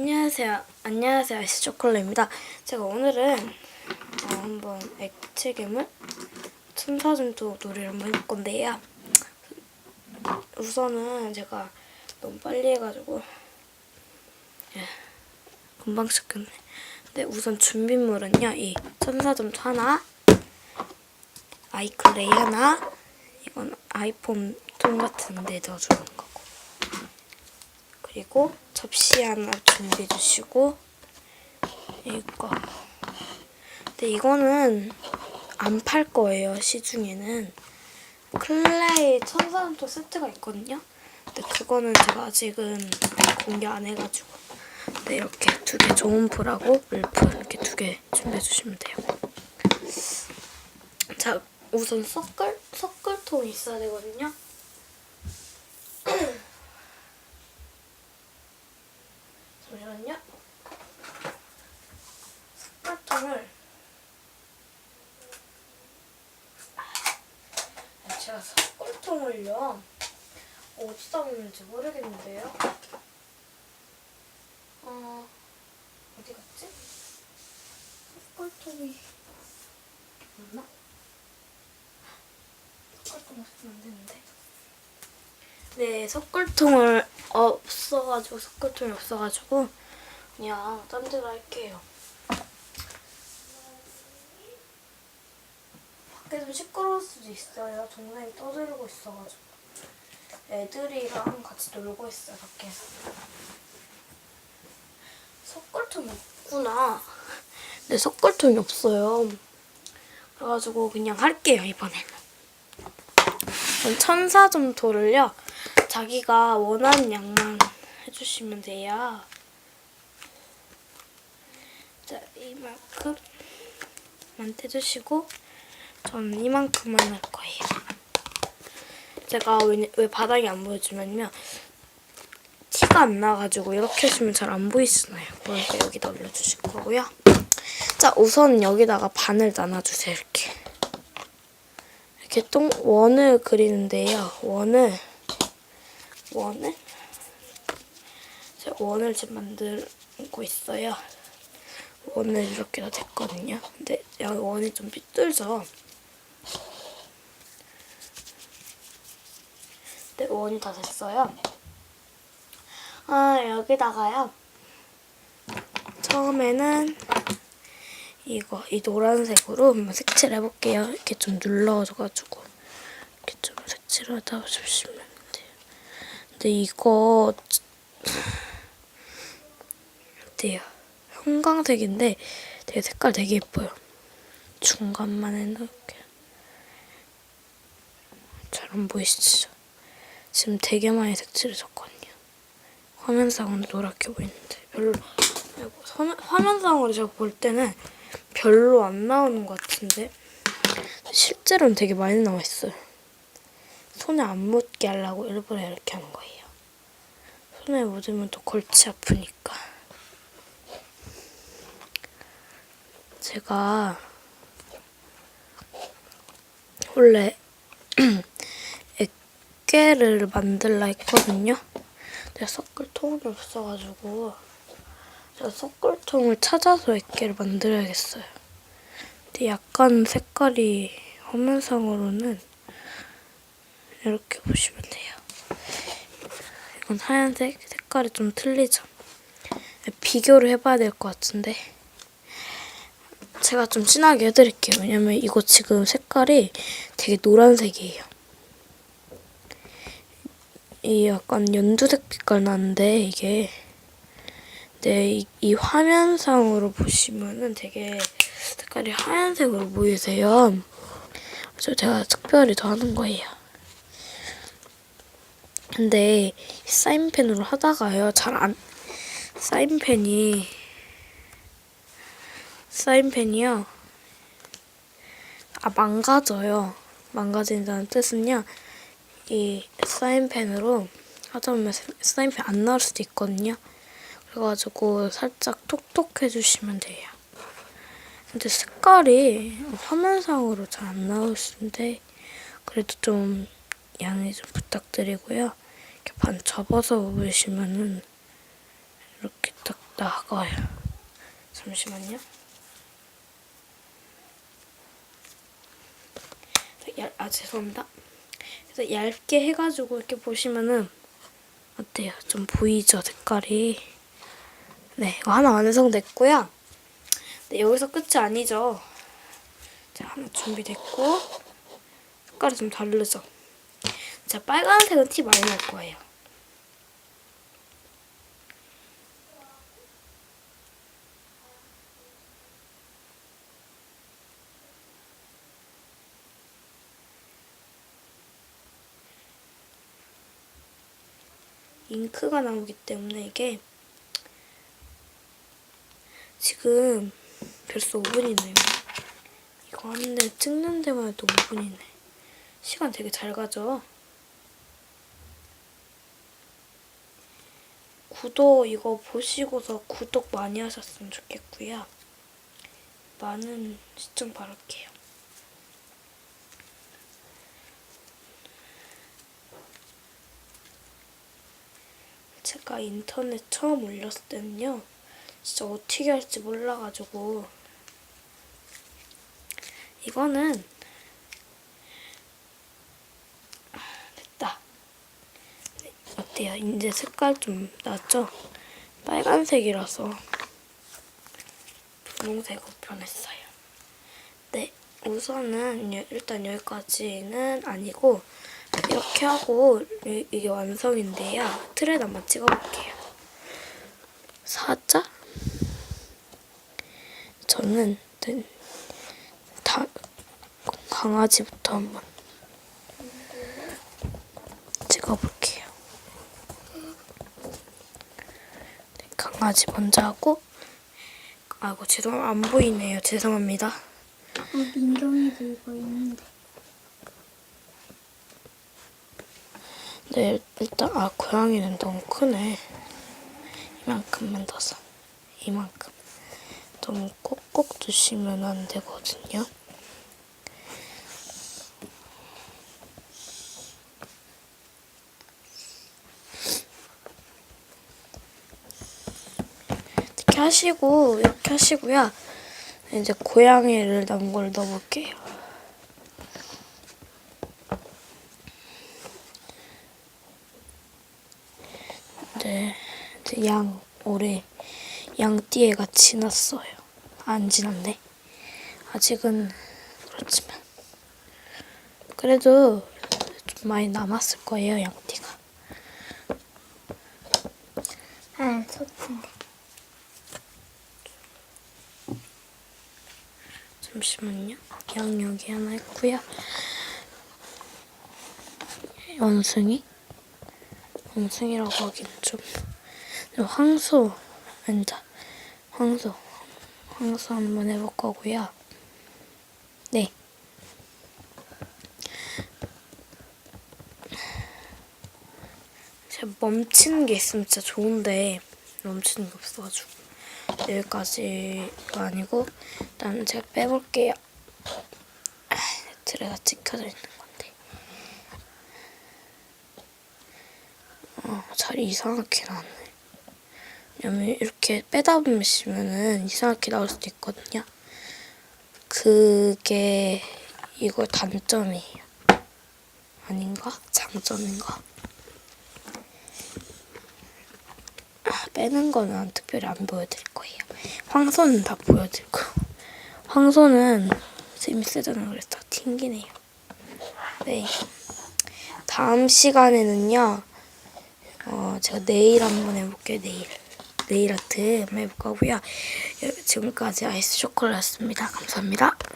안녕하세요. 안녕하세요. 아이스 초콜릿입니다. 제가 오늘은 어, 한번 액체 괴물 천사점도 놀이를 한번 해볼 건데요. 우선은 제가 너무 빨리 해가지고 예, 금방 시켰네. 근데 우선 준비물은요. 이 천사점도 하나, 아이클레이 하나, 이건 아이폰 통 같은 데 넣어주는 거고. 그리고 접시 하나 준비해 주시고 이거. 근데 이거는 안 팔 거예요 시중에는. 클레이 천사점토 세트가 있거든요? 근데 그거는 제가 아직은 공개 안 해가지고. 네 이렇게 두 개 좋은 풀하고 물풀 이렇게 두 개 준비해 주시면 돼요. 자 우선 섞을 섞을통이 있어야 되거든요. 숟가락통을 아, 제가 숟가락통을요 어디다 놓는지 모르겠는데요. 어 어디 갔지? 숟가락통이 맞나? 숟가락통 없으면 안 되는데. 네, 석굴통을 없어가지고 석굴통이 없어가지고 그냥 딴 데로 할게요. 밖에 좀 시끄러울 수도 있어요. 동생이 떠들고 있어가지고 애들이랑 같이 놀고 있어요 밖에서. 석굴통이 없구나. 근데 석굴통이 없어요. 그래가지고 그냥 할게요 이번에는. 전 천사 점토를요. 자기가 원하는 양만 해주시면 돼요. 자, 이만큼만 떼주시고 저는 이만큼만 할 거예요. 제가 왜, 왜 바닥이 안 보여주면요. 티가 안 나가지고 이렇게 해주면 잘 안 보이시나요? 그러니까 여기다 올려주실 거고요. 자, 우선 여기다가 반을 나눠주세요. 이렇게. 이렇게 똥 원을 그리는데요. 원을 원을 제가 원을 지금 만들고 있어요. 원을 이렇게 다 됐거든요. 근데 여기 원이 좀 삐뚤죠. 네, 원이 다 됐어요. 아, 여기다가요. 처음에는 이거, 이 노란색으로 한번 색칠을 해볼게요. 이렇게 좀 눌러져가지고. 이렇게 좀 색칠을 하다 보시면 돼요. 근데 이거, 어때요? 형광색인데 되게 색깔 되게 예뻐요. 중간만 해놓을게요. 잘 안 보이시죠? 지금 되게 많이 색칠해졌거든요. 화면상은 노랗게 보이는데 별로 아이고, 화- 화면 상으로 제가 볼 때는 별로 안 나오는 것 같은데 실제로는 되게 많이 나와 있어요. 손에 안 묻게 하려고 일부러 이렇게 하는 거예요. 손에 묻으면 또 골치 아프니까. 제가 원래 액괴를 만들라 했거든요. 근데 섞을 통이 없어가지고 제가 섞을통을 찾아서 액괴를 만들어야겠어요. 근데 약간 색깔이 화면상으로는 이렇게 보시면 돼요. 이건 하얀색 색깔이 좀 틀리죠. 비교를 해봐야 될 것 같은데 제가 좀 진하게 해드릴게요. 왜냐면 이거 지금 색깔이 되게 노란색이에요. 이 약간 연두색 빛깔 나는데 이게 네, 이, 이 화면상으로 보시면은 되게 색깔이 하얀색으로 보이세요. 그래서 제가 특별히 더 하는 거예요. 근데 이 사인펜으로 하다가요 잘 안 사인펜이 사인펜이요 아 망가져요. 망가진다는 뜻은요 이 사인펜으로 하다 보면 사인펜 안 나올 수도 있거든요. 그래가지고 살짝 톡톡 해주시면 돼요. 근데 색깔이 화면상으로 잘 안 나오시는데 그래도 좀 양해 좀 부탁드리고요. 이렇게 반 접어서 보시면은 이렇게 딱 차가워요. 잠시만요. 얇, 아 죄송합니다. 그래서 얇게 해가지고 이렇게 보시면은 어때요? 좀 보이죠 색깔이? 네, 이거 하나 완성됐고요. 네, 여기서 끝이 아니죠. 자, 하나 준비됐고 색깔이 좀 다르죠? 자, 빨간색은 티 많이 날 거예요. 잉크가 나오기 때문에 이게 지금 벌써 5분이네요. 이거 하는데 찍는 데만 해도 5분이네. 시간 되게 잘 가죠? 구독 이거 보시고서 구독 많이 하셨으면 좋겠고요. 많은 시청 바랄게요. 제가 인터넷 처음 올렸을 때는요. 진짜 어떻게 할지 몰라가지고 이거는 아, 됐다. 네, 어때요? 이제 색깔 좀 나죠? 빨간색이라서 분홍색으로 변했어요. 네, 우선은 여- 일단 여기까지는 아니고 이렇게 하고 이- 이게 완성인데요. 틀에다 한번 찍어볼게요. 살짝 저는 다 강아지부터 한번 찍어볼게요. 네, 강아지 먼저 하고 아이고 죄송 안 보이네요. 죄송합니다. 어, 민경이도 이거 있는데. 네 일단 아 고양이는 너무 크네. 이만큼만 더서 이만큼 너무 꼭꼭 두시면 안 되거든요. 이렇게 하시고 이렇게 하시고요. 이제 고양이를 남은 걸 넣어볼게요. 네, 이제 양 올해 양띠해가 지났어요. 안 지났네. 아직은 그렇지만 그래도 좀 많이 남았을 거예요 양띠가. 아, 소인데 잠시만요. 양 여기 하나 있고요. 원숭이? 원숭이라고 하기는 좀 황소 앉아 황소 황소 한번 해볼 거고요. 네. 제가 멈추는 게 있으면 진짜 좋은데 멈추는 게 없어가지고 여기까지가 아니고 일단 제가 빼볼게요. 아, 트레가 찍혀져 있는 건데. 어, 자리 이상하게 나왔네. 왜냐면 이렇게 빼다 보시면은 이상하게 나올 수도 있거든요. 그게 이거 단점이에요. 아닌가? 장점인가? 아, 빼는 거는 특별히 안 보여드릴 거예요. 황소는 다 보여드리고 황소는 힘이 세잖아요. 그래서 다 튕기네요. 네. 다음 시간에는요. 어, 제가 내일 한번 해볼게요. 내일. 내일 아트 한번 해볼 거고요. 지금까지 아이스 초콜릿이었습니다. 감사합니다.